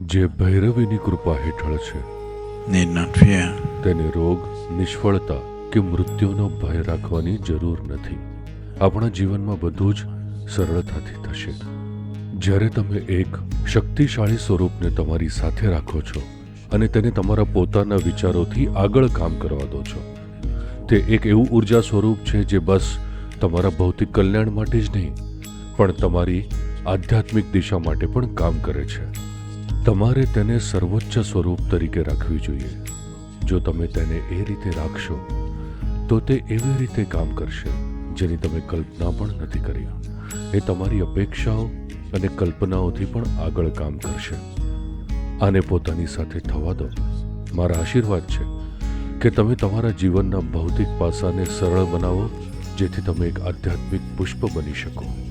જે ભૈરવીની કૃપા હેઠળ છે. Need not fear. તેને રોગ નિષ્ફળતા કે મૃત્યુનો ભય રાખવાની જરૂર નથી. આપણા જીવનમાં બધું જ સરળતાથી થશે. જ્યારે તમે એક શક્તિશાળી સ્વરૂપને તમારી સાથે રાખો છો અને તેને તમારા પોતાના વિચારોથી આગળ કામ કરવા દો છો તે એક એવું ઊર્જા સ્વરૂપ છે જે બસ તમારા ભૌતિક કલ્યાણ માટે જ નહીં પણ તમારી આધ્યાત્મિક દિશા માટે પણ કામ કરે છે. તમારે તેને સર્વોચ્ચ સ્વરૂપ તરીકે રાખવી જોઈએ. જો તમે તેને એ રીતે રાખશો, તો તે એવી રીતે કામ કરશે, જેની તમે કલ્પના પણ નથી કરી. એ તમારી અપેક્ષાઓ અને કલ્પનાઓથી પણ આગળ કામ કરશે. આને પોતાની સાથે થવા દો. મારા આશીર્વાદ છે કે તમે તમારા જીવનના ભૌતિક પાસાને સરળ બનાવો, જેથી તમે એક આધ્યાત્મિક પુષ્પ બની શકો.